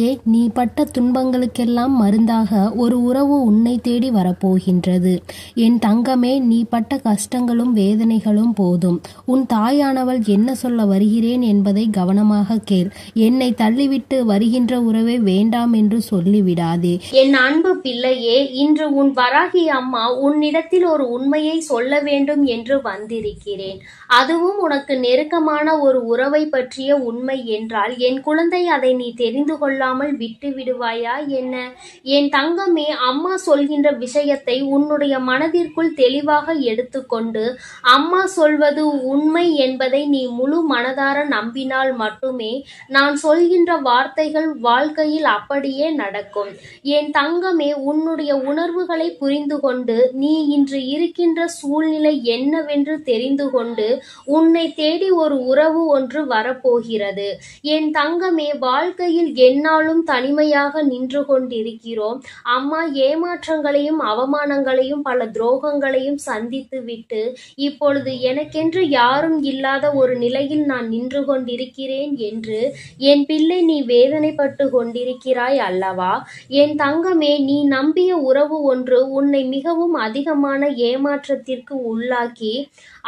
ஏ நீ பட்ட துன்பங்களுக்கெல்லாம் மருந்தாக ஒரு உறவு உன்னை தேடி வரப்போகின்றது. என் தங்கமே நீ பட்ட கஷ்டங்களும் வேதனைகளும் போதும். உன் தாயானவள் என்ன சொல்ல வருகிறேன் என்பதை கவனமாக கேள். என்னை தள்ளிவிட்டு வருகின்ற உறவை வேண்டாம் என்று சொல்லிவிடாதே. என் அன்பு பிள்ளையே இன்று உன் வராகி அம்மா உன்னிடத்தில் ஒரு உண்மையை சொல்ல வேண்டும் என்று வந்திருக்கிறேன். அதுவும் உனக்கு நெருக்கமான ஒரு உறவை பற்றிய உண்மை என்றால் என் குழந்தை அதை நீ தெரிந்து கொள்ள கொள்ளாமல் விட்டு விடுவாயா என்ன? என் தங்கமே அம்மா சொல்கின்ற விஷயத்தை உன்னுடைய மனதிற்குள் தெளிவாக எடுத்துக்கொண்டு அம்மா சொல்வது உண்மை என்பதை நீ முழு மனதார நம்பினால் மட்டுமே நான் சொல்கின்ற வார்த்தைகள் வாழ்க்கையில் அப்படியே நடக்கும். என் தங்கமே உன்னுடைய உணர்வுகளை புரிந்து கொண்டு நீ இன்று இருக்கின்ற சூழ்நிலை என்னவென்று தெரிந்து கொண்டு உன்னை தேடி ஒரு உறவு ஒன்று வரப்போகிறது. என் தங்கமே வாழ்க்கையில் நாளும் தனிமையாக நின்று கொண்டிருக்கிறோம். அம்மா ஏமாற்றங்களையும் அவமானங்களையும் பல துரோகங்களையும் சந்தித்து விட்டு இப்பொழுது எனக்கென்று யாரும் இல்லாத ஒரு நிலையில் நான் நின்று கொண்டிருக்கிறேன் என்று என் பிள்ளை நீ வேதனைப்பட்டு கொண்டிருக்கிறாய் அல்லவா? என் தங்கமே நீ நம்பிய உறவு ஒன்று உன்னை மிகவும் அதிகமான ஏமாற்றத்திற்கு உள்ளாக்கி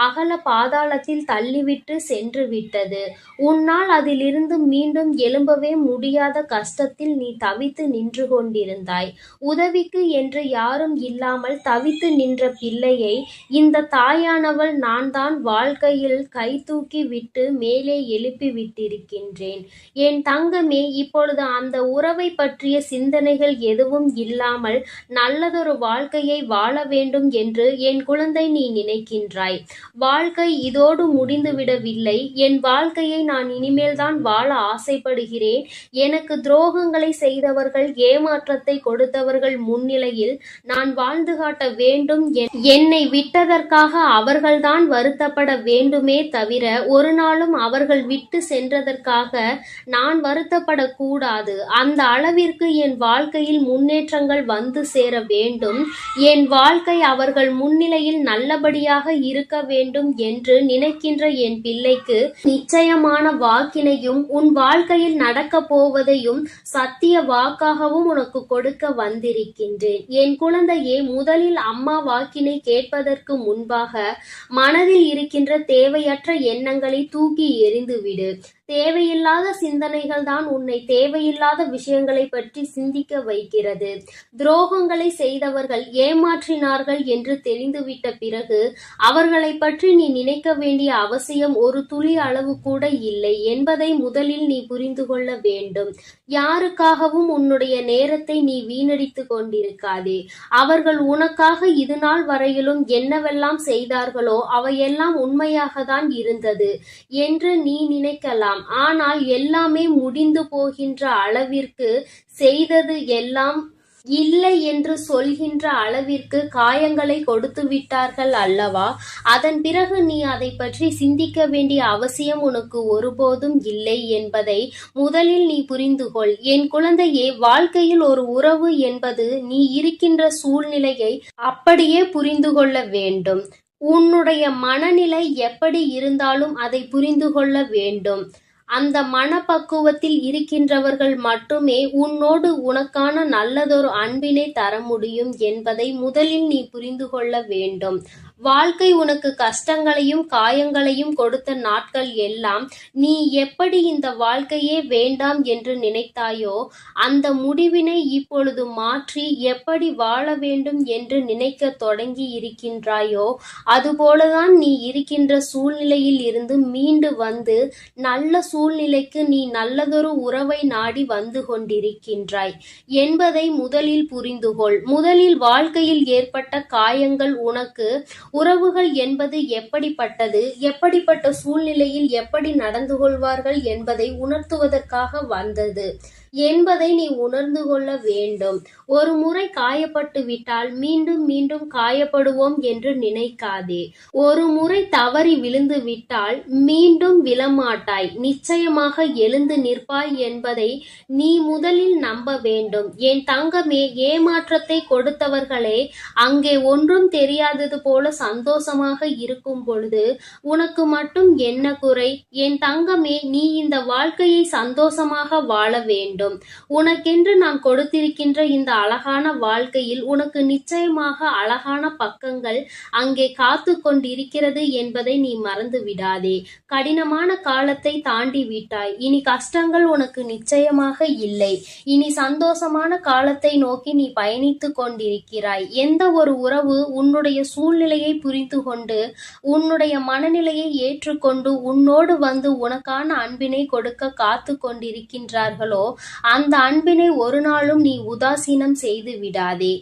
அகல பாதாளத்தில் தள்ளிவிட்டு சென்று விட்டது. உன்னால் அதிலிருந்து மீண்டும் எழும்பவே முடியாத கஷ்டத்தில் நீ தவித்து நின்று கொண்டிருந்தாய். உதவிக்கு என்று யாரும் இல்லாமல் தவித்து நின்ற பிள்ளையை இந்த தாயானவள் நான் தான் வாழ்க்கையில் கை தூக்கி விட்டு மேலே எழுப்பி விட்டிருக்கின்றேன். என் தங்கமே இப்பொழுது அந்த உறவை பற்றிய சிந்தனைகள் எதுவும் இல்லாமல் நல்லதொரு வாழ்க்கையை வாழ வேண்டும் என்று என் குழந்தை நீ நினைக்கின்றாய். வாழ்க்கை இதோடு முடிந்துவிடவில்லை என் வாழ்க்கையை நான் இனிமேல் தான் வாழ ஆசைப்படுகிறேன். எனக்கு துரோகங்களை செய்தவர்கள் ஏமாற்றத்தை கொடுத்தவர்கள் முன்னிலையில் நான் வாழ்ந்து காட்ட வேண்டும். என்- என்னை விட்டதற்காக அவர்கள்தான் வருத்தப்பட வேண்டுமே தவிர ஒரு நாளும் அவர்கள் விட்டு சென்றதற்காக நான் வருத்தப்படக்கூடாது. அந்த அளவிற்கு என் வாழ்க்கையில் முன்னேற்றங்கள் வந்து சேர வேண்டும். என் வாழ்க்கை அவர்கள் முன்னிலையில் நல்லபடியாக இருக்க வேண்டும். வேண்டும் என்று நினைக்கின்ற என் பிள்ளைக்கு நிச்சயமான வாக்கினையும் உன் வாழ்க்கையில் நடக்கப் போவதையும் சத்திய வாக்காகவும் உனக்கு கொடுக்க வந்திருக்கின்றேன். என் குழந்தையே முதலில் அம்மா வாக்கினை கேட்பதற்கு முன்பாக மனதில் இருக்கின்ற தேவையற்ற எண்ணங்களை தூக்கி எறிந்துவிடு. தேவையில்லாத சிந்தனைகள் தான் உன்னை தேவையில்லாத விஷயங்களை பற்றி சிந்திக்க வைக்கிறது. துரோகங்களை செய்தவர்கள் ஏமாற்றினார்கள் என்று தெரிந்துவிட்ட பிறகு அவர்களை பற்றி நீ நினைக்க வேண்டிய அவசியம் ஒரு துளி அளவு கூட இல்லை என்பதை முதலில் நீ புரிந்து கொள்ள வேண்டும். யாருக்காகவும் உன்னுடைய நேரத்தை நீ வீணடித்து கொண்டிருக்காதே. அவர்கள் உனக்காக இது நாள் வரையிலும் என்னவெல்லாம் செய்தார்களோ அவையெல்லாம் உண்மையாக தான் இருந்தது என்று நீ நினைக்கலாம். ஆனால் எல்லாமே முடிந்து போகின்ற அளவிற்கு செய்தது எல்லாம் இல்லை என்று சொல்கின்ற அளவிற்கு காயங்களை கொடுத்து விட்டார்கள் அல்லவா? அதன் பிறகு நீ அதை பற்றி சிந்திக்க வேண்டிய அவசியம் உனக்கு ஒருபோதும் இல்லை என்பதை முதலில் நீ புரிந்து கொள். என் குழந்தையே வாழ்க்கையில் ஒரு உறவு என்பது நீ இருக்கின்ற சூழ்நிலையை அப்படியே புரிந்து கொள்ள வேண்டும். உன்னுடைய மனநிலை எப்படி இருந்தாலும் அதை புரிந்து கொள்ள வேண்டும். அந்த மனப்பக்குவத்தில் இருக்கின்றவர்கள் மட்டுமே உன்னோடு உனக்கான நல்லதொரு அன்பினை தர முடியும் என்பதை முதலில் நீ புரிந்து கொள்ள வேண்டும். வாழ்க்கை உனக்கு கஷ்டங்களையும் காயங்களையும் கொடுத்த நாட்கள் எல்லாம் நீ எப்படி இந்த வாழ்க்கையே வேண்டாம் என்று நினைத்தாயோ அந்த முடிவினை இப்பொழுது மாற்றி எப்படி வாழ வேண்டும் என்று நினைக்க தொடங்கி இருக்கின்றாயோ அதுபோலதான் நீ இருக்கின்ற சூழ்நிலையில் இருந்து மீண்டு வந்து நல்ல சூழ்நிலைக்கு நீ நல்லதொரு உறவை நாடி வந்து கொண்டிருக்கின்றாய். என்பதை முதலில் புரிந்துகொள். முதலில் வாழ்க்கையில் ஏற்பட்ட காயங்கள் உனக்கு உறவுகள் என்பது எப்படிப்பட்டது எப்படிப்பட்ட சூழ்நிலையில் எப்படி நடந்து கொள்வார்கள் என்பதை உணர்த்துவதற்காக வந்தது. என்பதை நீ உணர்ந்து கொள்ள வேண்டும். ஒரு முறை காயப்பட்டு விட்டால் மீண்டும் மீண்டும் காயப்படுவோம் என்று நினைக்காதே. ஒரு முறை தவறி விழுந்து விட்டால் மீண்டும் விழமாட்டாய். நிச்சயமாக எழுந்து நிற்பாய் என்பதை நீ முதலில் நம்ப வேண்டும். என் தங்கமே ஏமாற்றத்தை கொடுத்தவர்களே அங்கே ஒன்றும் தெரியாதது போல சந்தோஷமாக இருக்கும் பொழுது உனக்கு மட்டும் என்ன குறை? என் தங்கமே நீ இந்த வாழ்க்கையை சந்தோஷமாக வாழ வேண்டும். உனக்கென்று நான் கொடுத்திருக்கின்ற இந்த அழகான வாழ்க்கையில் உனக்கு நிச்சயமாக அழகான பக்கங்கள் அங்கே காத்து கொண்டிருக்கிறது என்பதை நீ மறந்து விடாதே. கடினமான காலத்தை தாண்டி விட்டாய். இனி கஷ்டங்கள் உனக்கு நிச்சயமாக இல்லை. இனி சந்தோஷமான காலத்தை நோக்கி நீ பயணித்துக் கொண்டிருக்கிறாய். எந்த ஒரு உறவு உன்னுடைய சூழ்நிலையை புரிந்து கொண்டு உன்னுடைய மனநிலையை ஏற்றுக்கொண்டு உன்னோடு வந்து உனக்கான அன்பினை கொடுக்க காத்து கொண்டிருக்கின்றார்களோ அந்த அன்பினை ஒரு நாளும் நீ உதாசீனம் செய்து விடாதே.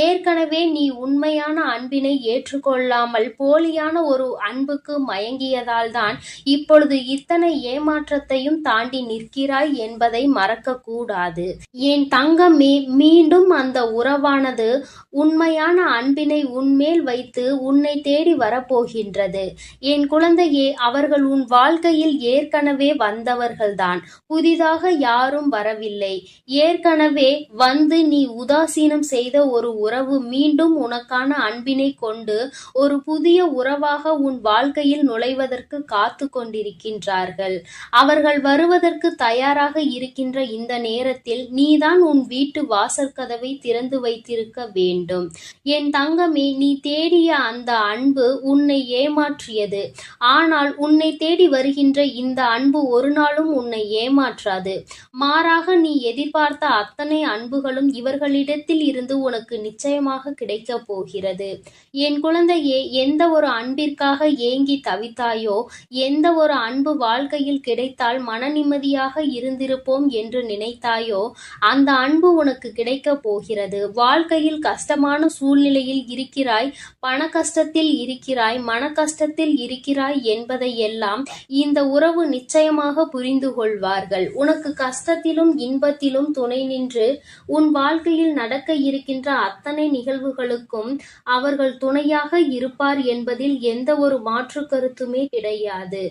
ஏற்கனவே நீ உண்மையான அன்பினை ஏற்றுக்கொள்ளாமல் போலியான ஒரு அன்புக்கு மயங்கியதால் தான் இப்பொழுது இத்தனை ஏமாற்றத்தையும் தாண்டி நிற்கிறாய் என்பதை மறக்க கூடாது என் தங்கமே மீண்டும் அந்த உறவானது உண்மையான அன்பினை உன்மேல் வைத்து உன்னை தேடி வரப்போகின்றது. என் குழந்தையே அவர்கள் உன் வாழ்க்கையில் ஏற்கனவே வந்தவர்கள்தான். புதிதாக யாரும் வரவில்லை. ஏற்கனவே வந்து நீ உதாசீனம் செய்த ஒரு உறவு மீண்டும் உனக்கான அன்பினை கொண்டு ஒரு புதிய உறவாக உன் வாழ்க்கையில் நுழைவதற்கு காத்து கொண்டிருக்கின்றார்கள். அவர்கள் வருவதற்கு தயாராக இருக்கின்ற இந்த நேரத்தில் நீதான் உன் வீட்டு வாசல் கதவை திறந்து வைத்திருக்க வேண்டும். என் தங்கமே நீ தேடிய அந்த அன்பு உன்னை ஏமாற்றியது. ஆனால் உன்னை தேடி வருகின்ற இந்த அன்பு ஒரு நாளும் உன்னை ஏமாற்றாது. மாறாக நீ எதிர்பார்த்த அத்தனை அன்புகளும் இவர்களிடத்தில் இருந்து உனக்கு நிச்சயமாக கிடைக்கப் போகிறது. என் குழந்தையே எந்த ஒரு அன்பிற்காக ஏங்கி தவித்தாயோ எந்த ஒரு அன்பு வாழ்க்கையில் கிடைத்தால் மன நிம்மதியாக இருந்திருப்போம் என்று நினைத்தாயோ அந்த அன்பு உனக்கு கிடைக்கப் போகிறது. வாழ்க்கையில் கஷ்ட கஷ்டமான சூழ்நிலையில் இருக்கிறாய் பண கஷ்டத்தில் இருக்கிறாய் மன கஷ்டத்தில் இருக்கிறாய் என்பதை எல்லாம் இந்த உறவு நிச்சயமாக புரிந்து கொள்வார்கள். உனக்கு கஷ்டத்திலும் இன்பத்திலும் துணை நின்று உன் வாழ்க்கையில் நடக்க இருக்கின்ற அத்தனை நிகழ்வுகளுக்கும் அவர்கள் துணையாக இருப்பார் என்பதில் எந்த ஒரு மாற்று கருத்துமே கிடையாது.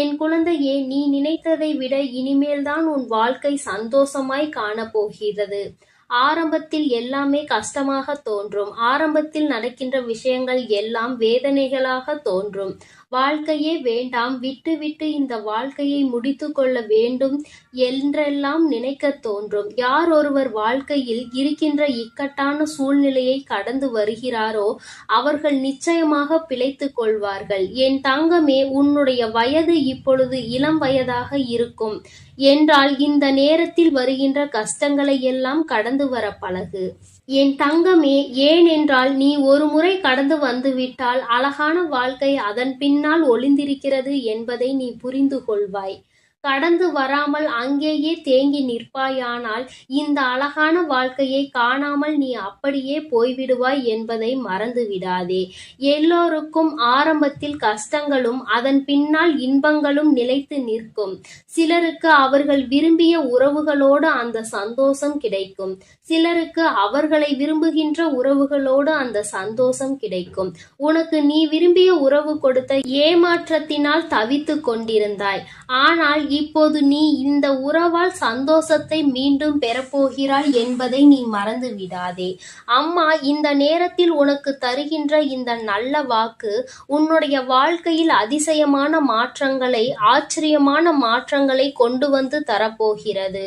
என் குழந்தையே நீ நினைத்ததை விட இனிமேல்தான் உன் வாழ்க்கை சந்தோஷமாய் காணப்போகிறது. ஆரம்பத்தில் எல்லாமே கஷ்டமாக தோன்றும். ஆரம்பத்தில் நடக்கின்ற விஷயங்கள் எல்லாம் வேதனைகளாக தோன்றும். வாழ்க்கையே வேண்டாம். விட்டுவிட்டு இந்த வாழ்க்கையை முடித்து கொள்ள வேண்டும் என்றெல்லாம் நினைக்க தோன்றும். யார் ஒருவர் வாழ்க்கையில் இருக்கின்ற இக்கட்டான சூழ்நிலையை கடந்து வருகிறாரோ அவர்கள் நிச்சயமாக பிழைத்துக் கொள்வார்கள். என் தங்கமே உன்னுடைய வயது இப்பொழுது இளம் வயதாக இருக்கும். என்றால் இந்த நேரத்தில் வருகின்ற கஷ்டங்களை எல்லாம் கடந்து வர பழகு. என் தங்கமே ஏனென்றால் நீ ஒரு முறை கடந்து வந்துவிட்டால் அழகான வாழ்க்கை அதன் பின்னால் ஒளிந்திருக்கிறது என்பதை நீ புரிந்து கொள்வாய். கடந்து வராமல் அங்கேயே தேங்கி நிற்பாயானால் இந்த அழகான வாழ்க்கையை காணாமல் நீ அப்படியே போய்விடுவாய் என்பதை மறந்து விடாதே எல்லோருக்கும் ஆரம்பத்தில் கஷ்டங்களும் அதன் பின்னால் இன்பங்களும் நிலைத்து நிற்கும். சிலருக்கு அவர்கள் விரும்பிய உறவுகளோடு அந்த சந்தோஷம் கிடைக்கும். சிலருக்கு அவர்களை விரும்புகின்ற உறவுகளோடு அந்த சந்தோஷம் கிடைக்கும். உனக்கு நீ விரும்பிய உறவு கொடுத்த ஏமாற்றத்தினால் தவித்து கொண்டிருந்தாய். ஆனால் இப்போது நீ இந்த உறவால் சந்தோஷத்தை மீண்டும் பெறப்போகிறாய் என்பதை நீ மறந்து விடாதே. அம்மா இந்த நேரத்தில் உனக்கு தருகின்ற இந்த நல்ல வாக்கு உன்னுடைய வாழ்க்கையில் அதிசயமான மாற்றங்களை ஆச்சரியமான மாற்றங்களை கொண்டு வந்து தரப்போகிறது.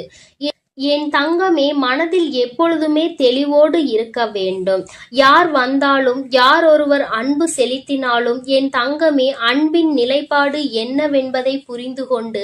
என் தங்கமே மனதில் எப்பொழுதுமே தெளிவோடு இருக்க வேண்டும். யார் வந்தாலும் யார் ஒருவர் அன்பு செலுத்தினாலும் என் தங்கமே அன்பின் நிலைப்பாடு என்னவென்பதை புரிந்து கொண்டு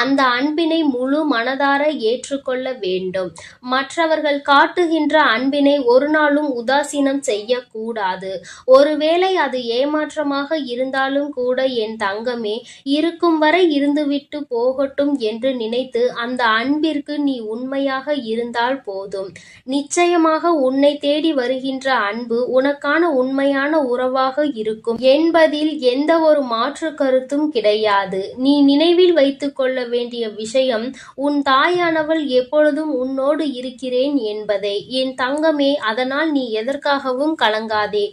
அந்த அன்பினை முழு மனதார ஏற்றுக்கொள்ள வேண்டும். மற்றவர்கள் காட்டுகின்ற அன்பினை ஒரு நாளும் உதாசீனம் செய்யக்கூடாது. ஒருவேளை அது ஏமாற்றமாக இருந்தாலும் கூட என் தங்கமே இருக்கும் வரை இருந்துவிட்டு போகட்டும் என்று நினைத்து அந்த அன்பிற்கு நீ உண்மை உண்மையாக இருந்தால் போதும். நிச்சயமாக உன்னை தேடி வருகின்ற அன்பு உனக்கான உண்மையான உறவாக இருக்கும். என்பதில் எந்த ஒரு மாற்று கருத்தும் கிடையாது. நீ நினைவில் வைத்துக் கொள்ள வேண்டிய விஷயம் உன் தாயானவள் எப்பொழுதும் உன்னோடு இருக்கிறேன் என்பதை. என் தங்கமே அதனால் நீ எதற்காகவும் கலங்காதே.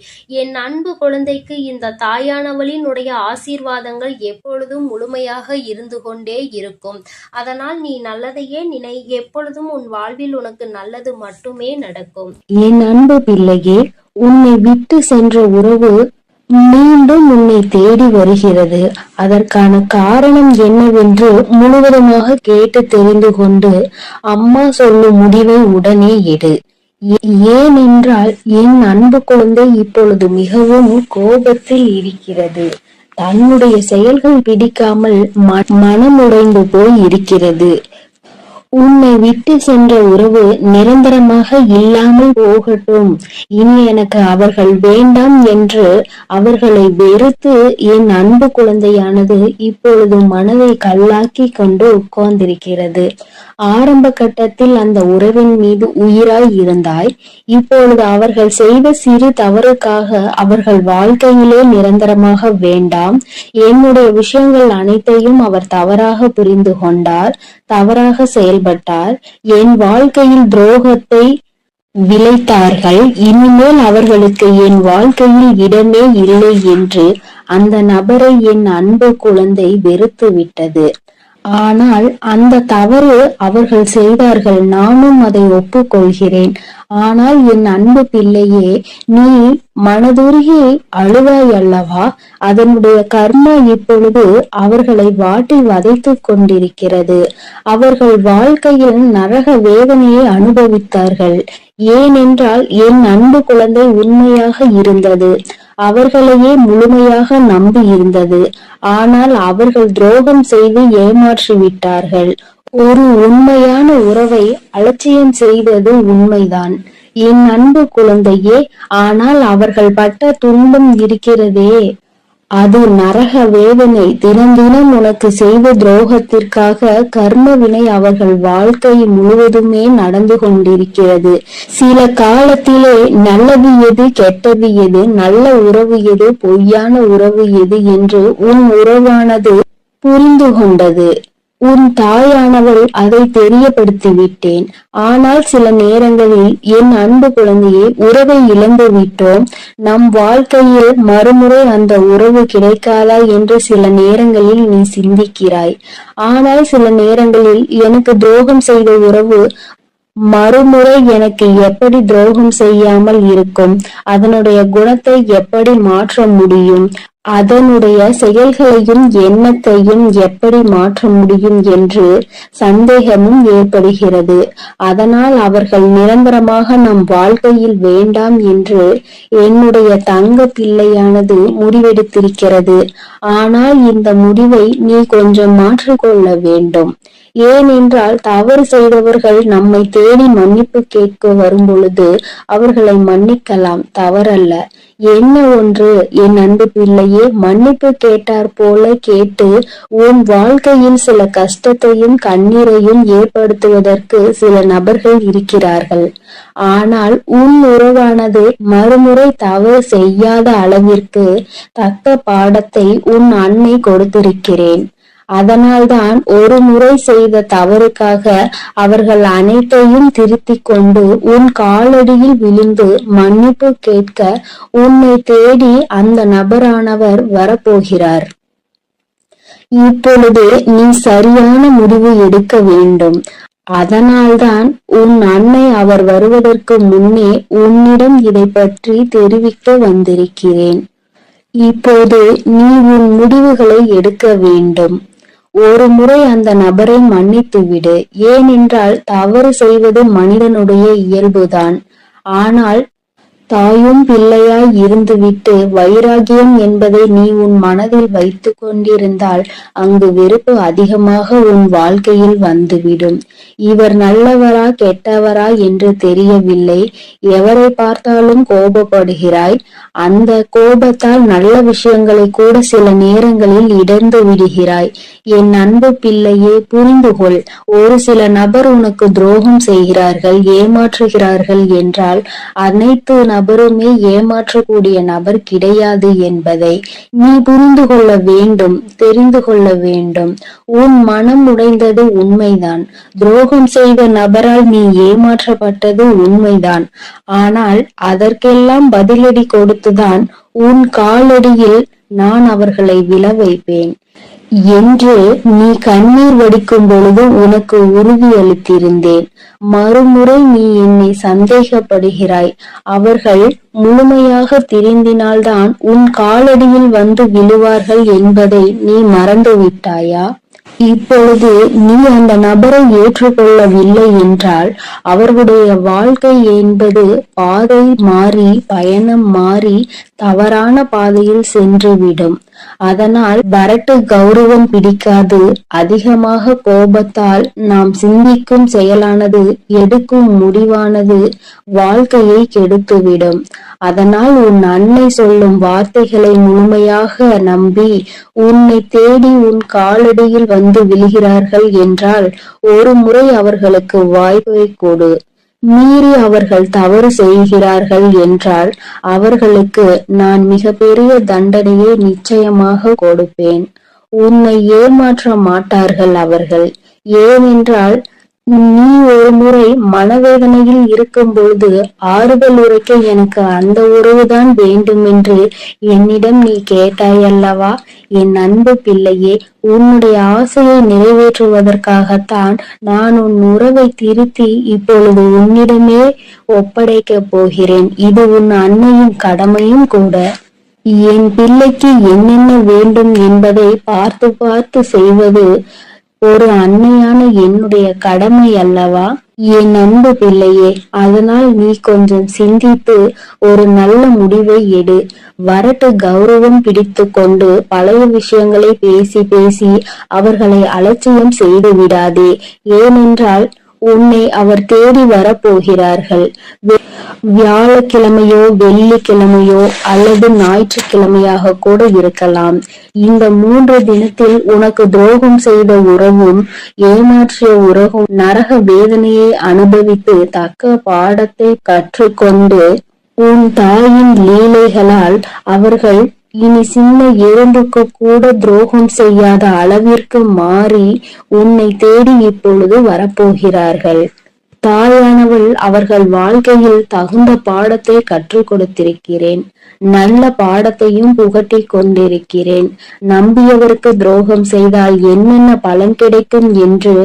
என் அன்பு குழந்தைக்கு இந்த தாயானவளினுடைய ஆசீர்வாதங்கள் எப்பொழுதும் முழுமையாக இருந்து கொண்டே இருக்கும். அதனால் நீ நல்லதையே நினை எப்பொழுதும் உன் வாழ்வில் உனக்கு நல்லது மட்டுமே நடக்கும். என் அன்பு பிள்ளையே உன்னை விட்டு சென்ற உறவு மீண்டும் உன்னை தேடி வருகிறது. அதற்கான காரணம் என்னவென்று முழுவதுமாக கேட்டு தெரிந்து கொண்டு அம்மா சொல்லும் முடிவை உடனே எடு. ஏ- ஏனென்றால் என் அன்பு குழந்தை இப்பொழுது மிகவும் கோபத்தில் இருக்கிறது. தன்னுடைய செயல்கள் பிடிக்காமல் ம- மனமுடைந்து போய் இருக்கிறது. உன்னை விட்டு சென்ற உறவு நிரந்தரமாக இல்லாமல் போகட்டும். இனி எனக்கு அவர்கள் வேண்டாம் என்று அவர்களை வெறுத்து என் அன்பு குழந்தையானது இப்பொழுது மனதை கல்லாக்கி கொண்டு உட்கார்ந்திருக்கிறது. ஆரம்ப கட்டத்தில் அந்த உறவின் மீது உயிராய் இருந்தாய். இப்பொழுது அவர்கள் செய்த சிறு தவறுக்காக அவர்கள் வாழ்க்கையிலே நிரந்தரமாக வேண்டாம். என்னுடைய விஷயங்கள் அனைத்தையும் அவர் தவறாக புரிந்து கொண்டார். தவறாக செயல்பட்டார். என் வாழ்க்கையில் துரோகத்தை விளைத்தார்கள். இனிமேல் அவர்களுக்கு என் வாழ்க்கையில் இடமே இல்லை என்று அந்த நபரை என் அன்பு குழந்தை வெறுத்து விட்டது ஆனால் அந்த தவறு அவர்கள் செய்தார்கள் நானும் அதை ஒப்புக்கொள்கிறேன். ஆனால் என் அன்பு பிள்ளையே நீ மனதுருகி அழுவாய் அல்லவா? அதனுடைய கர்மா இப்பொழுது அவர்களை வாட்டி வதைத்துக் கொண்டிருக்கிறது. அவர்கள் வாழ்க்கையில் நரக வேதனையை அனுபவித்தார்கள். ஏனென்றால் என் அன்பு குழந்தை உண்மையாக இருந்தது. அவர்களையே முழுமையாக நம்பி இருந்தது. ஆனால் அவர்கள் துரோகம் செய்து ஏமாற்றி விட்டார்கள். ஒரு உண்மையான உறவை அலட்சியம் செய்தது உண்மைதான். என் அன்பு குழந்தையே ஆனால் அவர்கள் பட்ட துன்பம் இருக்கிறதே. அது நரக வேதனை. தினம் தினம் உனக்கு செய்த துரோகத்திற்காக கர்ம வினை அவர்கள் வாழ்க்கை முழுவதுமே நடந்து கொண்டிருக்கிறது. சில காலத்திலே நல்லது எது கெட்டது எது நல்ல உறவு எது பொய்யான உறவு எது என்று உன் உறவானது புரிந்து கொண்டது. உன் தாயானவள் அதை தெரியப்படுத்தி விட்டேன் ஆனால் சில நேரங்களில் என் அன்பு குழந்தையை உறவை இழந்து விட்டோம். நம் வாழ்க்கையில் மறுமுறை அந்த உறவு கிடைக்காதா என்று சில நேரங்களில் நீ சிந்திக்கிறாய். ஆனால் சில நேரங்களில் எனக்கு துரோகம் செய்த உறவு மறுமுறை எனக்கு எப்படி துரோகம் செய்யாமல் இருக்கும்? அதனுடைய குணத்தை எப்படி மாற்ற முடியும்? அதனுடைய செயல்களையும் எண்ணத்தையும் எப்படி மாற்ற முடியும் என்று சந்தேகமும் ஏற்படுகிறது. அதனால் அவர்கள் நிரந்தரமாக நம் வாழ்க்கையில் வேண்டாம் என்று என்னுடைய தங்க பிள்ளையானது முடிவெடுத்திருக்கிறது. ஆனால் இந்த முடிவை நீ கொஞ்சம் மாற்றிக்கொள்ள வேண்டும். ஏனென்றால் தவறு செய்தவர்கள் நம்மை தேடி மன்னிப்பு கேட்க வரும் பொழுது அவர்களை மன்னிக்கலாம் தவறல்ல. என்ன ஒன்று? என் அன்பு பிள்ளையே மன்னிப்பு கேட்டார் போல கேட்டு உன் வாழ்க்கையில் சில கஷ்டத்தையும் கண்ணீரையும் ஏற்படுத்துவதற்கு சில நபர்கள் இருக்கிறார்கள். ஆனால் உன் உறவானது மறுமுறை தவறு செய்யாத அளவிற்கு தக்க பாடத்தை உன் அன்னை கொடுத்திருக்கிறேன். அதனால்தான் ஒரு முறை செய்த தவறுக்காக அவர்கள் அனைத்தையும் திருத்திக் கொண்டு உன் காலடியில் விழுந்து மன்னிப்பு கேட்க உன்னை தேடி அந்த நபரானவர் வரப்போகிறார். இப்பொழுது நீ சரியான முடிவு எடுக்க வேண்டும். அதனால்தான் உன் அன்னை அவர் வருவதற்கு முன்னே உன்னிடம் இதை பற்றி தெரிவிக்க வந்திருக்கிறேன். இப்போது நீ உன் முடிவுகளை எடுக்க வேண்டும். ஒரு முறை அந்த நபரை மன்னித்து விடு. ஏனென்றால் தவறு செய்வது மனிதனுடைய இயல்புதான். ஆனால் தாயும் பிள்ளையாய் இருந்துவிட்டு வைராகியம் என்பதை நீ உன் மனதில் வைத்து கொண்டிருந்தால் அங்கு வெறுப்பு அதிகமாக உன் வாழ்க்கையில் வந்துவிடும். இவர் நல்லவரா கெட்டவரா என்று தெரியவில்லை. எவரை பார்த்தாலும் கோபப்படுகிறாய். அந்த கோபத்தால் நல்ல விஷயங்களை கூட சில நேரங்களில் இடர்ந்து விடுகிறாய். என் அன்பு பிள்ளையே புரிந்து கொள் ஒரு சில நபர் உனக்கு துரோகம் செய்கிறார்கள் ஏமாற்றுகிறார்கள் என்றால் அனைத்து நபருமே ஏமாற்றக்கூடிய நபர் கிடையாது என்பதை நீ புரிந்து கொள்ள வேண்டும் தெரிந்து கொள்ள வேண்டும். உன் மனம் உடைந்தது உண்மைதான். துரோகம் செய்த நபரால் நீ ஏமாற்றப்பட்டது உண்மைதான். ஆனால் அதற்கெல்லாம் பதிலடி கொடுத்துதான் உன் காலடியில் நான் அவர்களை விழ வைப்பேன். என்று நீ கண்ணீர் வடிக்கும் பொழுது உனக்கு உறுதியளித்திருந்தேன். மறுமுறை நீ என்னை சந்தேகப்படுகிறாய். அவர்கள் முழுமையாக திரிந்தினால்தான் உன் காலடியில் வந்து விழுவார்கள் என்பதை நீ மறந்து விட்டாயா இப்பொழுது நீ அந்த நபரை ஏற்றுக்கொள்ளவில்லை என்றால் அவர்களுடைய வாழ்க்கை என்பது பாதை மாறி பயணம் மாறி தவறான பாதையில் சென்றுவிடும். அதனால் வரட்டு கௌரவம் பிடிக்காது. அதிகமாக கோபத்தால் நாம் சிந்திக்கும் செயலானது எடுக்கும் முடிவானது வாழ்க்கையை கெடுத்துவிடும். அதனால் உன் அன்னை சொல்லும் வார்த்தைகளை முழுமையாக நம்பி உன்னை தேடி உன் காலடியில் வந்து விழுகிறார்கள் என்றால் ஒரு முறை அவர்களுக்கு வாய்ப்பை கொடு. மீறி அவர்கள் தவறு செய்கிறார்கள் என்றால் அவர்களுக்கு நான் மிகப்பெரிய தண்டனையை நிச்சயமாக கொடுப்பேன். உன்னை ஏமாற்ற மாட்டார்கள் அவர்கள். ஏனென்றால் நீ ஒரு முறை மனவேதனையில் இருக்கும் பொழுது ஆறுதல் உரைக்க எனக்கு அந்த உறவுதான் வேண்டும் என்று என்னிடம் நீ கேட்டாயல்லவா? என் அன்பு பிள்ளையே உன்னுடைய ஆசையை நிறைவேற்றுவதற்காகத்தான் நான் உன் உறவை திருத்தி இப்பொழுது உன்னிடமே ஒப்படைக்கப் போகிறேன். இது உன் அன்னையின் கடமையும் கூட. என் பிள்ளைக்கு என்னென்ன வேண்டும் என்பதை பார்த்து பார்த்து செய்வது ஒரு அன்னையான என்னுடைய கடமை அல்லவா? என் அன்பு பிள்ளையே அதனால் நீ கொஞ்சம் சிந்தித்து ஒரு நல்ல முடிவை எடு. வரட்டு கௌரவம் பிடித்து கொண்டு பழைய விஷயங்களை பேசி பேசி அவர்களை அலட்சியம் செய்து விடாதே. ஏனென்றால் உன்னை அவர் தேடி வரப்போகிறார்கள். வியாழக்கிழமையோ வெள்ளிக்கிழமையோ அல்லது ஞாயிற்றுக்கிழமையாக கூட இருக்கலாம். இந்த மூன்று தினத்தில் உனக்கு துரோகம் செய்த உறவும் ஏமாற்றிய உறவும் நரக வேதனையை அனுபவித்து தக்க பாடத்தை கற்றுக்கொண்டு உன் தாயின் லீலைகளால் அவர்கள் இனி சின்ன எறும்புக்கு கூட துரோகம் செய்யாத அளவிற்கு மாறி உன்னை தேடி இப்பொழுது வரப்போகிறார்கள். தாயானவள் அவர்கள் வாழ்க்கையில் தகுந்த பாடத்தை கற்றுக் கொடுத்திருக்கிறேன். நல்ல பாடத்தையும் புகட்டிக் கொண்டிருக்கிறேன். நம்பியவருக்கு துரோகம் செய்தால் என்னென்ன பலன் கிடைக்கும் என்று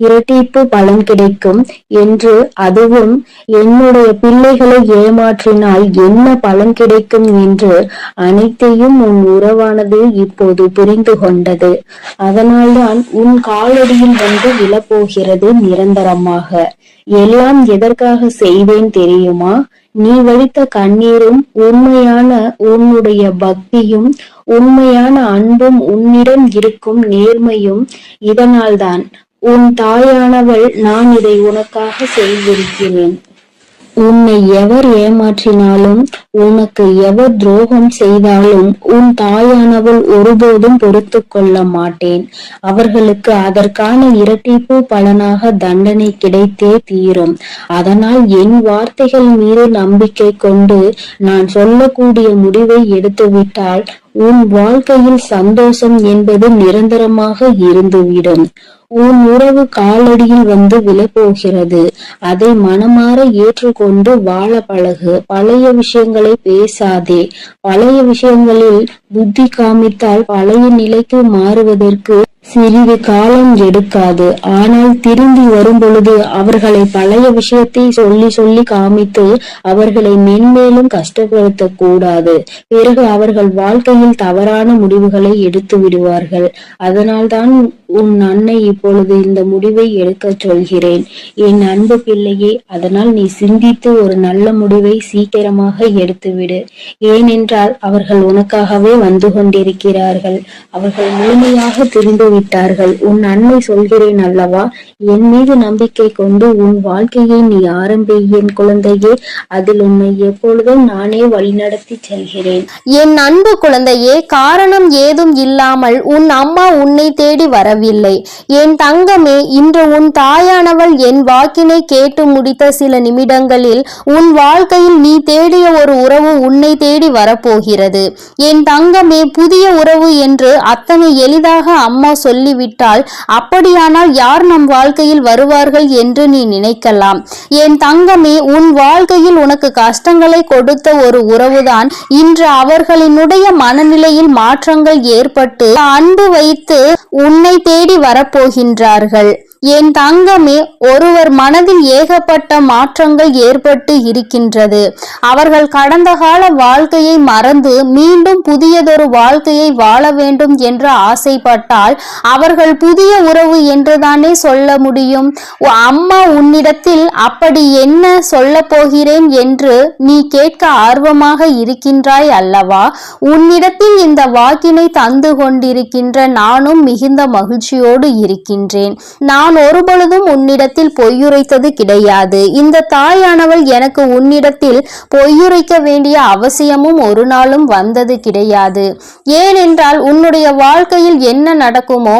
இரட்டிப்பு பலன் கிடைக்கும் என்று அதுவும் என்னுடைய பிள்ளைகளை ஏமாற்றினால் என்ன பலன் கிடைக்கும் என்று அனைத்தையும் உன் உறவானது இப்போது புரிந்து கொண்டது. அதனால்தான் உன் காலடியில் வந்து விழப்போகிறது நிரந்தரமாக. எல்லாம் எதற்காக செய்வேன் தெரியுமா? நீ வடித்த கண்ணீரும் உண்மையான உன்னுடைய பக்தியும் உண்மையான அன்பும் உன்னிடம் இருக்கும் நேர்மையும் இதனால்தான் உன் தாயானவள் நான் இதை உனக்காக செய்திருக்கிறேன். உன்னை எவர் ஏமாற்றினாலும் உனக்கு எவர் துரோகம் செய்தாலும் உன் தாயானவள் ஒருபோதும் பொறுத்து கொள்ள மாட்டேன். அவர்களுக்கு அதற்கான இரட்டிப்பு பலனாக தண்டனை கிடைத்தே தீரும். அதனால் என் வார்த்தைகள் மீது நம்பிக்கை கொண்டு நான் சொல்லக்கூடிய முடிவை எடுத்துவிட்டால் உன் வாழ்க்கையில் சந்தோஷம் என்பது நிரந்தரமாக இருந்துவிடும். உன் உறவு காலடியில் வந்து விழப்போகிறது. அதை மனமாற ஏற்றுக்கொண்டு வாழ பழகு. பழைய விஷயங்களை பேசாதே. பழைய விஷயங்களில் புத்தி காமித்தால் பழைய நிலைக்கு மாறுவதற்கு சிறிது காலம் எடுக்காது. ஆனால் திரும்பி வரும்பொழுது அவர்களை பழைய விஷயத்தை சொல்லி சொல்லி காமித்து அவர்களை மென்மேலும் கஷ்டப்படுத்த கூடாது பிறகு அவர்கள் வாழ்க்கையில் தவறான முடிவுகளை எடுத்து விடுவார்கள். அதனால்தான் உன் அன்னை இப்பொழுது இந்த முடிவை எடுக்கச் சொல்கிறேன். என் அன்பு பிள்ளையே அதனால் நீ சிந்தித்து ஒரு நல்ல முடிவை சீக்கிரமாக எடுத்துவிடு. ஏனென்றால் அவர்கள் உனக்காகவே வந்து கொண்டிருக்கிறார்கள். அவர்கள் முழுமையாக திரும்பி விட்டார்கள். உன் அன்னை சொல்கிறேன் அல்லவா? என் மீது நம்பிக்கை கொண்டு உன் வாழ்க்கையை நீ ஆரம்பி என் குழந்தையே அதில் உன்னை எப்பொழுதும் நானே வழிநடத்தி செல்கிறேன். என் அன்பு குழந்தையே காரணம் ஏதும் இல்லாமல் உன் அம்மா உன்னை தேடி வரவில்லை. என் தங்கமே இன்று உன் தாயானவள் என் வாக்கினை கேட்டு முடித்த சில நிமிடங்களில் உன் வாழ்க்கையில் நீ தேடிய ஒரு உறவு உன்னை தேடி வரப்போகிறது. என் தங்கமே புதிய உறவு என்று அத்தனை எளிதாக அம்மா சொல்லிவிட்டால் அப்படியானால் யார் நம் வாழ்க்கையில் வருவார்கள் என்று நீ நினைக்கலாம். என் தங்கமே உன் வாழ்க்கையில் உனக்கு கஷ்டங்களை கொடுத்த ஒரு உறவுதான். இன்று அவர்களினுடைய மனநிலையில் மாற்றங்கள் ஏற்பட்டு அன்பு வைத்து உன்னை தேடி வரப்போகின்றார்கள். என் தங்கமே ஒருவர் மனதில் ஏகப்பட்ட மாற்றங்கள் ஏற்பட்டு இருக்கின்றது. அவர்கள் கடந்த கால வாழ்க்கையை மறந்து மீண்டும் புதியதொரு வாழ்க்கையை வாழ வேண்டும் என்று ஆசைப்பட்டால் அவர்கள் புதிய உறவு என்றுதானே சொல்ல முடியும்? அம்மா உன்னிடத்தில் அப்படி என்ன சொல்ல போகிறேன் என்று நீ கேட்க ஆர்வமாக இருக்கின்றாய் அல்லவா? உன்னிடத்தில் இந்த வாக்கினை தந்து கொண்டிருக்கின்ற நானும் மிகுந்த மகிழ்ச்சியோடு இருக்கின்றேன். நான் நான் ஒருபொழுதும் உன்னிடத்தில் பொய்யுரைத்தது கிடையாது. இந்த தாயானவள் எனக்கு உன்னிடத்தில் பொய்யுரைக்க வேண்டிய அவசியமும் ஒரு நாளும் வந்தது கிடையாது. ஏனென்றால் உன்னுடைய வாழ்க்கையில் என்ன நடக்குமோ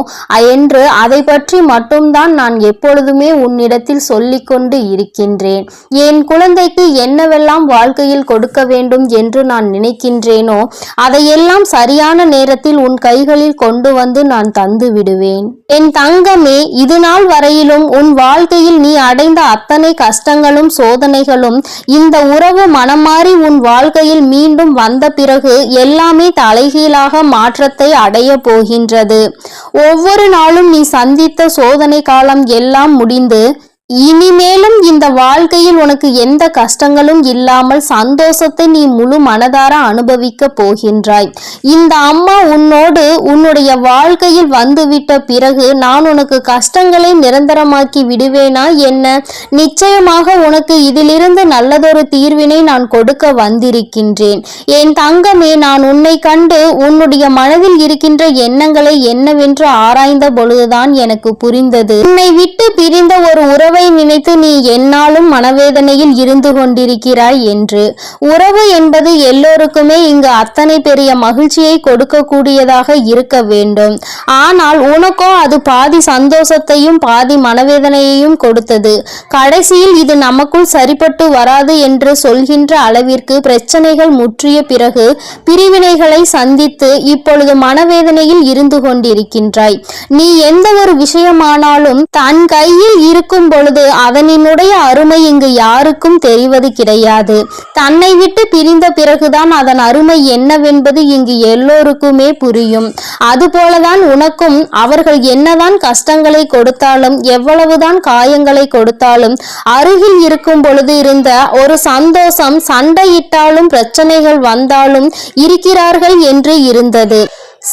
என்று அதை பற்றி மட்டும்தான் நான் எப்பொழுதுமே உன்னிடத்தில் சொல்லிக்கொண்டு இருக்கின்றேன். என் குழந்தைக்கு என்னவெல்லாம் வாழ்க்கையில் கொடுக்க வேண்டும் என்று நான் நினைக்கின்றேனோ அதையெல்லாம் சரியான நேரத்தில் உன் கைகளில் கொண்டு வந்து நான் தந்து விடுவேன் என் தங்கமே இது நாள் வரையிலும் உன் வாழ்க்கையில் நீ அடைந்த அத்தனை கஷ்டங்களும் சோதனைகளும் இந்த உறவு மனமாறி உன் வாழ்க்கையில் மீண்டும் வந்த பிறகு எல்லாமே தலைகீழாக மாற்றத்தை அடைய போகின்றது. ஒவ்வொரு நாளும் நீ சந்தித்த சோதனை காலம் எல்லாம் முடிந்து இனிமேலும் இந்த வாழ்க்கையில் உனக்கு எந்த கஷ்டங்களும் இல்லாமல் சந்தோஷத்தை நீ முழு மனதார அனுபவிக்க போகின்றாய். இந்த அம்மா உன்னோடு உன்னுடைய வாழ்க்கையில் வந்துவிட்ட பிறகு நான் உனக்கு கஷ்டங்களை நிரந்தரமாக்கி விடுவேனா என்ன? நிச்சயமாக உனக்கு இதிலிருந்து நல்லதொரு தீர்வினை நான் கொடுக்க வந்திருக்கின்றேன். என் தங்கமே நான் உன்னை கண்டு உன்னுடைய மனதில் இருக்கின்ற எண்ணங்களை என்னவென்று ஆராய்ந்த பொழுதுதான் எனக்கு புரிந்தது. உன்னை விட்டு பிரிந்த ஒரு உறவை நினைத்து நீ என்னாலும் மனவேதனையில் இருந்து கொண்டிருக்கிறாய் என்று. உறவு என்பது எல்லோருக்குமே இங்கு அத்தனை பெரிய மகிழ்ச்சியை கொடுக்கக்கூடியதாக இருக்க வேண்டும். ஆனால் உனக்கோ அது பாதி சந்தோஷத்தையும் பாதி மனவேதனையையும் கொடுத்தது. கடைசியில் இது நமக்குள் சரிப்பட்டு வராது என்று சொல்கின்ற அளவிற்கு பிரச்சனைகள் முற்றிய பிறகு பிரிவினைகளை சந்தித்து இப்பொழுது மனவேதனையில் இருந்து கொண்டிருக்கின்றாய். நீ எந்த ஒரு விஷயமானாலும் தன் கையில் இருக்கும் பொழுது அதனினுடைய அருமை இங்கு யாருக்கும் தெரிவது கிடையாது. தன்னை விட்டு பிரிந்த பிறகுதான் அதன் அருமை என்னவென்பது இங்கு எல்லோருக்குமே புரியும். அதுபோலதான் உனக்கும் அவர்கள் என்னதான் கஷ்டங்களை கொடுத்தாலும் எவ்வளவுதான் காயங்களை கொடுத்தாலும் அருகில் இருக்கும் பொழுது இருந்த ஒரு சந்தோஷம் சண்டையிட்டாலும் பிரச்சனைகள் வந்தாலும் இருக்கிறார்கள் என்று இருந்தது.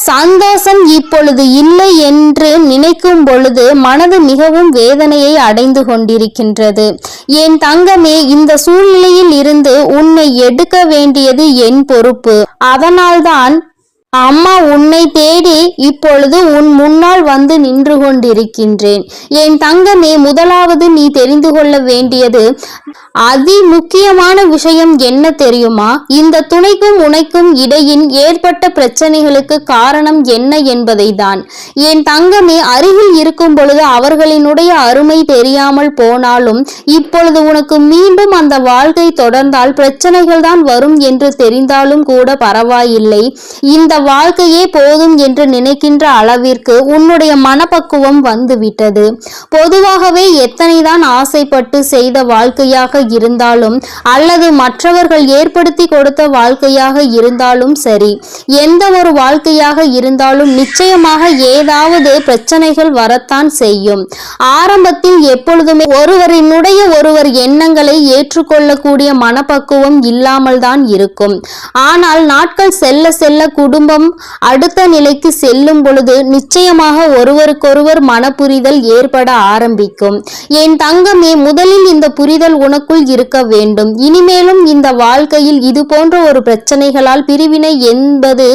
சந்தோஷம் இப்பொழுது இல்லை என்று நினைக்கும் பொழுது மனது மிகவும் வேதனையை அடைந்து கொண்டிருக்கின்றது. என் தங்கமே இந்த சூழ்நிலையில் இருந்து உன்னை எடுக்க வேண்டியது என் பொறுப்பு. அதனால்தான் அம்மா உன்னை தேடி இப்பொழுது உன் முன்னால் வந்து நின்று கொண்டிருக்கின்றேன். என் தங்கமே முதலாவது நீ தெரிந்து கொள்ள வேண்டியது அதி முக்கியமான விஷயம் என்ன தெரியுமா? இந்த துணைக்கும் உனைக்கும் இடையின் ஏற்பட்ட பிரச்சனைகளுக்கு காரணம் என்ன என்பதை தான் என் தங்கமே அருகில் இருக்கும் பொழுது அவர்களினுடைய அருமை தெரியாமல் போனாலும் இப்பொழுது உனக்கு மீண்டும் அந்த வாழ்க்கை தொடர்ந்தால் பிரச்சனைகள் தான் வரும் என்று தெரிந்தாலும் கூட பரவாயில்லை. இந்த வாழ்க்கையே போதும் என்று நினைக்கின்ற அளவிற்கு உன்னுடைய மனப்பக்குவம் வந்துவிட்டது. பொதுவாகவே எத்தனைதான் ஆசைப்பட்டு செய்த வாழ்க்கையாக இருந்தாலும் அல்லது மற்றவர்கள் ஏற்படுத்தி கொடுத்த வாழ்க்கையாக இருந்தாலும் சரி எந்த ஒரு வாழ்க்கையாக இருந்தாலும் நிச்சயமாக ஏதாவது பிரச்சனைகள் வரத்தான் செய்யும். ஆரம்பத்தில் எப்பொழுதுமே ஒருவரினுடைய ஒருவர் எண்ணங்களை ஏற்றுக்கொள்ளக்கூடிய மனப்பக்குவம் இல்லாமல் தான் இருக்கும். ஆனால் நாட்கள் செல்ல செல்ல குடும்ப குடும்பம் அடுத்த நிலைக்கு செல்லும் பொழுது நிச்சயமாக ஒருவருக்கொருவர் மனப்புரிதல் ஏற்பட ஆரம்பிக்கும். என் தங்கமே முதலில் இந்த புரிதல் உனக்குள் இருக்க வேண்டும். இனிமேலும் இந்த வாழ்க்கையில் இது போன்ற ஒரு பிரச்சனைகளால் பிரிவினை என்பது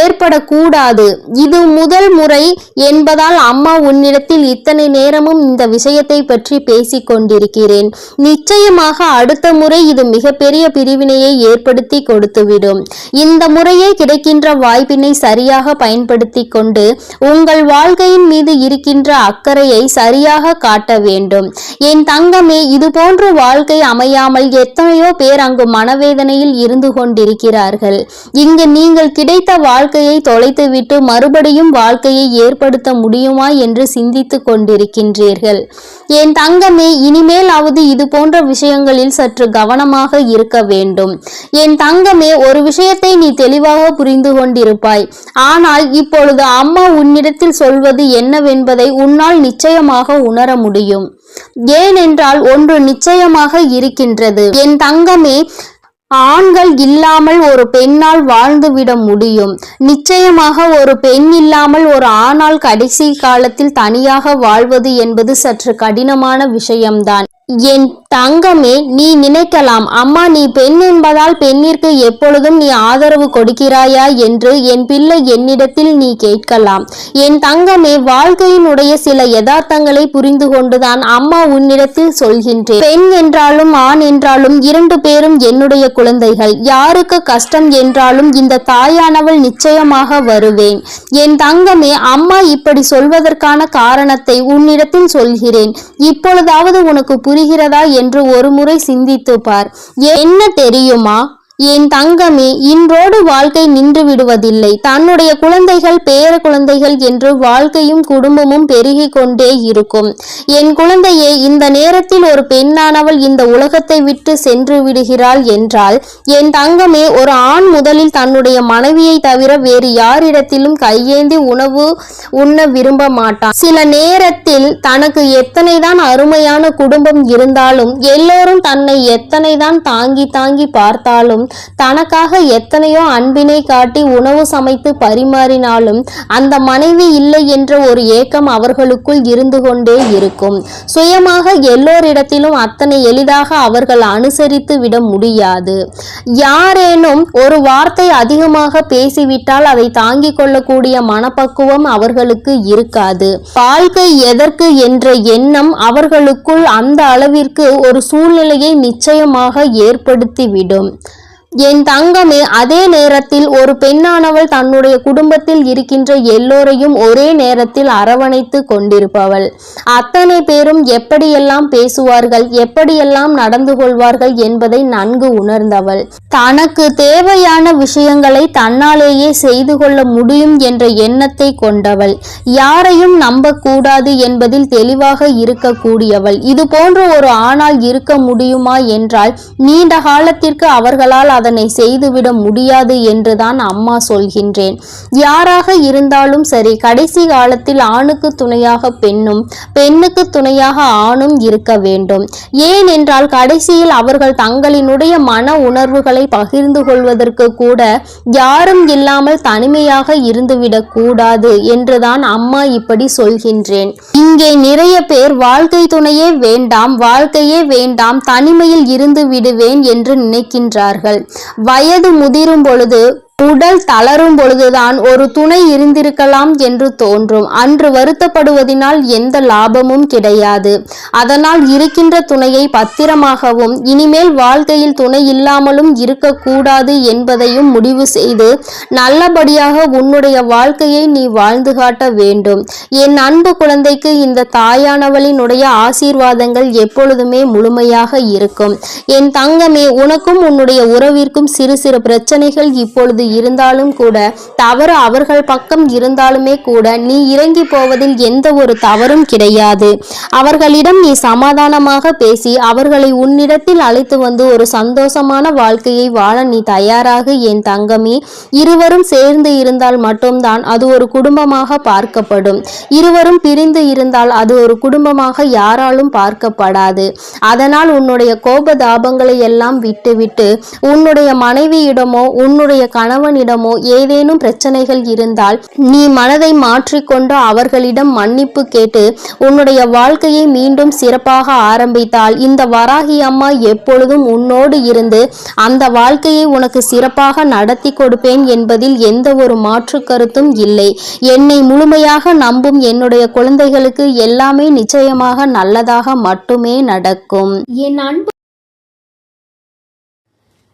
ஏற்படக்கூடாது. இது முதல் முறை என்பதால் அம்மா உன்னிடத்தில் இத்தனை நேரமும் இந்த விஷயத்தை பற்றி பேசிக் கொண்டிருக்கிறேன். நிச்சயமாக அடுத்த முறை இது மிகப்பெரிய பிரிவினையை ஏற்படுத்தி கொடுத்துவிடும். இந்த முறையே கிடைக்கின்ற வாய்ப்பினை சரியாக பயன்படுத்தி கொண்டு உங்கள் வாழ்க்கையின் மீது இருக்கின்ற அக்கறையை சரியாக காட்ட வேண்டும். என் தங்கமே இது போன்ற வாழ்க்கை அமையாமல் எத்தனையோ பேர் அங்கு மனவேதனையில் இருந்து கொண்டிருக்கிறார்கள். இங்கு நீங்கள் கிடைத்த வாழ்க்கையை தொலைத்துவிட்டு மறுபடியும் வாழ்க்கையை ஏற்படுத்த முடியுமா என்று சிந்தித்துக் கொண்டிருக்கின்றீர்கள். என் தங்கமே இனிமேலாவது இது போன்ற விஷயங்களில் சற்று கவனமாக இருக்க வேண்டும். என் தங்கமே ஒரு விஷயத்தை நீ தெளிவாக புரிந்து கொண்டு கொண்டிருப்பாய். ஆனால் இப்பொழுது அம்மா உன்னிடத்தில் சொல்வது என்னவென்பதை உன்னால் நிச்சயமாக உணர முடியும். ஏனென்றால் ஒன்று நிச்சயமாக இருக்கின்றது. என் தங்கமே ஆண்கள் இல்லாமல் ஒரு பெண்ணால் வாழ்ந்துவிட முடியும். நிச்சயமாக ஒரு பெண் இல்லாமல் ஒரு ஆணால் கடைசி காலத்தில் தனியாக வாழ்வது என்பது சற்று கடினமான விஷயம்தான். என் தங்கமே நீ நினைக்கலாம். அம்மா நீ பெண் என்பதால் பெண்ணிற்கு எப்பொழுதும் நீ ஆதரவு கொடுக்கிறாயா என்று என் பிள்ளை என்னிடத்தில் நீ கேட்கலாம். என் தங்கமே வாழ்க்கையினுடைய சில யதார்த்தங்களை புரிந்து கொண்டுதான் அம்மா உன்னிடத்தில் சொல்கின்றேன். பெண் என்றாலும் ஆண் என்றாலும் இரண்டு பேரும் என்னுடைய குழந்தைகள். யாருக்கு கஷ்டம் என்றாலும் இந்த தாயானவள் நிச்சயமாக வருவேன். என் தங்கமே அம்மா இப்படி சொல்வதற்கான காரணத்தை உன்னிடத்தில் சொல்கிறேன். இப்பொழுதாவது உனக்கு புரிகிறதா என்று ஒருமுறை சிந்தித்து பார். என்ன தெரியுமா? என் தங்கமே இன்றோடு வாழ்க்கை நின்று விடுவதில்லை. தன்னுடைய குழந்தைகள் பேர குழந்தைகள் என்று வாழ்க்கையும் குடும்பமும் பெருகி கொண்டே இருக்கும். என் குழந்தையே இந்த நேரத்தில் ஒரு பெண்ணானவள் இந்த உலகத்தை விட்டு சென்று விடுகிறாள் என்றால் என் தங்கமே ஒரு ஆண் முதலில் தன்னுடைய மனைவியை தவிர வேறு யாரிடத்திலும் கையேந்தி உணவு உண்ண விரும்ப மாட்டான். சில நேரத்தில் தனக்கு எத்தனைதான் அருமையான குடும்பம் இருந்தாலும் எல்லோரும் தன்னை எத்தனைதான் தாங்கி தாங்கி பார்த்தாலும் தனக்காக எத்தனையோ அன்பினை காட்டி உணவு சமைத்து பரிமாறினாலும் அந்த மனைவி இல்லை என்ற ஒரு ஏக்கம் அவர்களுக்குள் இருந்து கொண்டே இருக்கும். சுயமாக எல்லோரிடத்திலும் அத்தனை எளிதாக அவர்கள் அனுசரித்து விட முடியாது. யாரேனும் ஒரு வார்த்தை அதிகமாக பேசிவிட்டால் அதை தாங்கிக் கொள்ளக்கூடிய மனப்பக்குவம் அவர்களுக்கு இருக்காது. வாழ்க்கை எதற்கு என்ற எண்ணம் அவர்களுக்குள் அந்த அளவிற்கு ஒரு சூழ்நிலையை நிச்சயமாக ஏற்படுத்திவிடும். என் தங்கமே அதே நேரத்தில் ஒரு பெண்ணானவள் தன்னுடைய குடும்பத்தில் இருக்கின்ற எல்லோரையும் ஒரே நேரத்தில் அரவணைத்து கொண்டிருப்பவள். அத்தனை பேரும் எப்படியெல்லாம் பேசுவார்கள் எப்படியெல்லாம் நடந்து கொள்வார்கள் என்பதை நன்கு உணர்ந்தவள். தனக்கு தேவையான விஷயங்களை தன்னாலேயே செய்து கொள்ள முடியும் என்ற எண்ணத்தை கொண்டவள். யாரையும் நம்பக்கூடாது என்பதில் தெளிவாக இருக்கக்கூடியவள். இது போன்ற ஒரு ஆணால் இருக்க முடியுமா என்றால் நீண்ட காலத்திற்கு அவர்களால் அதனை செய்துவிட முடியாது என்றுதான் அம்மா சொல்கின்றேன். யாராக இருந்தாலும் சரி கடைசி காலத்தில் ஆணுக்கு துணையாக பெண்ணும் பெண்ணுக்கு துணையாக ஆணும் இருக்க வேண்டும். ஏனென்றால் கடைசியில் அவர்கள் தங்களினுடைய மன உணர்வுகளை பகிர்ந்து கொள்வதற்கு கூட யாரும் இல்லாமல் தனிமையாக இருந்துவிடக் கூடாது என்றுதான் அம்மா இப்படி சொல்கின்றேன். இங்கே நிறைய பேர் வாழ்க்கை துணையே வேண்டாம் வாழ்க்கையே வேண்டாம் தனிமையில் இருந்து விடுவேன் என்று நினைக்கின்றார்கள். வயது முதிரும் பொழுது உடல் தளரும் பொழுதுதான் ஒரு துணை இருந்திருக்கலாம் என்று தோன்றும். அன்று வருத்தப்படுவதினால் எந்த லாபமும் கிடையாது. அதனால் இருக்கின்ற துணையை பத்திரமாகவும் இனிமேல் வாழ்க்கையில் துணை இல்லாமலும் இருக்கக்கூடாது என்பதையும் முடிவு செய்து நல்லபடியாக உன்னுடைய வாழ்க்கையை நீ வாழ்ந்து காட்ட வேண்டும். என் அன்பு குழந்தைக்கு இந்த தாயானவளினுடைய ஆசீர்வாதங்கள் எப்பொழுதுமே முழுமையாக இருக்கும். என் தங்கமே உனக்கும் உன்னுடைய உறவிற்கும் சிறு சிறு பிரச்சனைகள் இப்பொழுது இருந்தாலும் கூட தவறு அவர்கள் பக்கம் இருந்தாலுமே கூட நீ இறங்கி போவதில் எந்த ஒரு தவறும் கிடையாது. அவர்களிடம் நீ சமாதானமாக பேசி அவர்களை உன்னிடத்தில் அழைத்து வந்து ஒரு சந்தோஷமான வாழ்க்கையை வாழ நீ தயாராக என் தங்கமே. இருவரும் சேர்ந்து இருந்தால் மட்டும்தான் அது ஒரு குடும்பமாக பார்க்கப்படும். இருவரும் பிரிந்து இருந்தால் அது ஒரு குடும்பமாக யாராலும் பார்க்கப்படாது. அதனால் உன்னுடைய கோபதாபங்களை எல்லாம் விட்டுவிட்டு உன்னுடைய மனைவியிடமோ உன்னுடைய கணவனிடமோ ஏதேனும் பிரச்சனைகள் இருந்தால் நீ மனதை மாற்றிக்கொண்டு அவர்களிடம் மன்னிப்பு கேட்டு உன்னுடைய வாழ்க்கையை மீண்டும் சிறப்பாக ஆரம்பித்தால் இந்த வராகி அம்மா எப்பொழுதும் உன்னோடு இருந்து அந்த வாழ்க்கையை உனக்கு சிறப்பாக நடத்தி கொடுப்பேன் என்பதில் எந்த ஒரு மாற்று கருத்தும் இல்லை. என்னை முழுமையாக நம்பும் என்னுடைய குழந்தைகளுக்கு எல்லாமே நிச்சயமாக நல்லதாக மட்டுமே நடக்கும். என் அன்பு